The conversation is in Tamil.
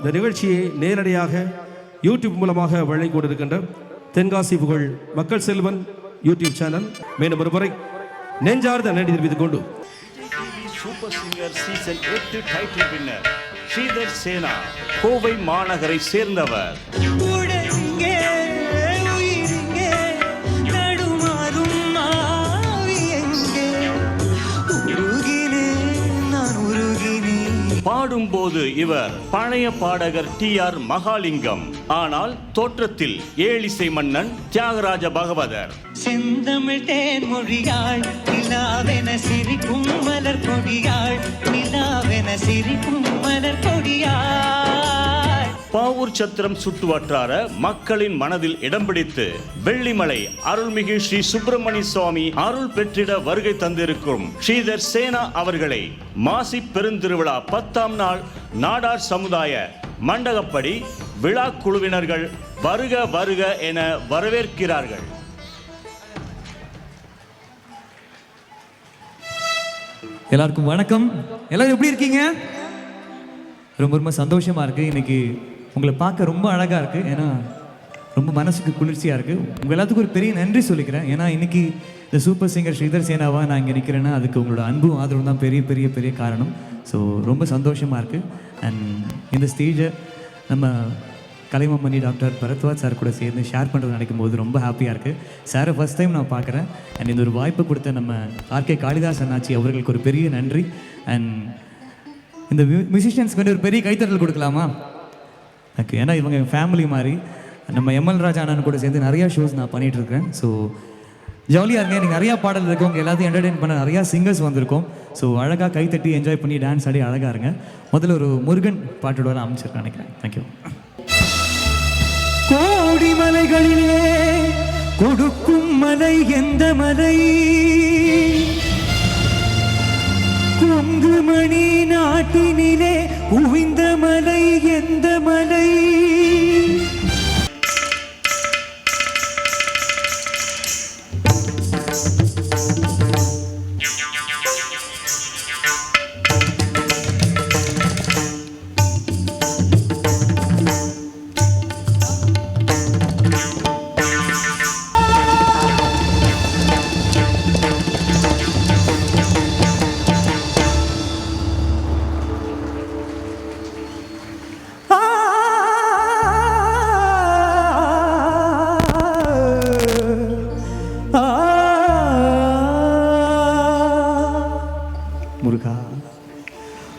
இந்த நிகழ்ச்சியை நேரடியாக யூடியூப் மூலமாக வழங்கி கொண்டிருக்கின்ற தென்காசி புகழ் மக்கள் செல்வன் யூடியூப் சேனல். மீண்டும் ஒரு முறை நெஞ்சார்ந்த நன்றி தெரிவித்துக் கொண்டு. சூப்பர் சிங்கர் சீசன் எட்டு டைட்டில் வின்னர் ஸ்ரீதர் சேனா கோவை மாநகரை சேர்ந்தவர். பாடும்போது இவர் பழைய பாடகர் டி ஆர் மகாலிங்கம். ஆனால் தோற்றத்தில் ஏழிசை மன்னன் தியாகராஜ பகவதர். செந்தமிழ் தேன் பாவூர் சத்திரம் சுட்டு வட்டார மக்களின் மனதில் இடம் பிடித்து வெள்ளிமலை அருள்மிகு ஸ்ரீ சுப்பிரமணிய சுவாமி அருள் பெற்றிட வருகை தந்திருக்கும் ஸ்ரீதர் சேனா அவர்களை மாசி பெருந்திருவிழா பத்தாம் நாள் நாடார் சமுதாய மண்டகப்படி விழா குழுவினர்கள் வருக வருக என வரவேற்கிறார்கள். எல்லாருக்கும் வணக்கம். எல்லாரும் எப்படி இருக்கீங்க? ரொம்ப ரொம்ப சந்தோஷமா இருக்கு. இன்னைக்கு உங்களை பார்க்க ரொம்ப அழகாக இருக்குது ஏன்னா ரொம்ப மனசுக்கு குளிர்ச்சியாக இருக்குது உங்கள் எல்லாத்துக்கும் ஒரு பெரிய நன்றி சொல்லிக்கிறேன். ஏன்னா இன்றைக்கி இந்த சூப்பர் சிங்கர் ஸ்ரீதர் சேனாவாக நான் இங்கே நிற்கிறேன்னா அதுக்கு உங்களோட அன்பும் ஆதரவும் தான் பெரிய பெரிய பெரிய காரணம். ஸோ ரொம்ப சந்தோஷமாக இருக்குது அண்ட் இந்த ஸ்டேஜை நம்ம கலைமாமணி டாக்டர் பரத்வாஜ் சார் கூட சேர்ந்து ஷேர் பண்ணுறது நினைக்கும் போது ரொம்ப ஹாப்பியாக இருக்குது சாரை ஃபஸ்ட் டைம் நான் பார்க்குறேன். அண்ட் இந்த ஒரு வாய்ப்பு கொடுத்த நம்ம ஆர்கே காளிதாஸ் அண்ணாச்சி அவர்களுக்கு ஒரு பெரிய நன்றி. அண்ட் இந்த மியூசிஷியன்ஸ்க்கு வந்து ஒரு பெரிய கைத்தட்டல் கொடுக்கலாமா? எனக்கு. ஏன்னா இவங்க ஃபேமிலி மாதிரி நம்ம எம்எல் ராஜா அண்ணன் கூட சேர்ந்து நிறையா ஷோஸ் நான் பண்ணிட்டு இருக்கேன் ஸோ ஜாலியாக இருங்க எனக்கு நிறையா பாடல் இருக்கவங்க எல்லாத்தையும் என்டர்டெயின் பண்ண நிறையா சிங்கர்ஸ் வந்திருக்கும். ஸோ அழகாக கைத்தட்டி என்ஜாய் பண்ணி டான்ஸ் ஆடி அழகாக இருங்க. முதல்ல ஒரு முருகன் பாட்டோட நான் அமைச்சிருக்கேன் நினைக்கிறேன். தேங்க்யூ கோடி மலைகளிலே கொடுக்கும் மலை எந்த மலை? குங்குமணி நாட்டினிலே குவிந்த மலை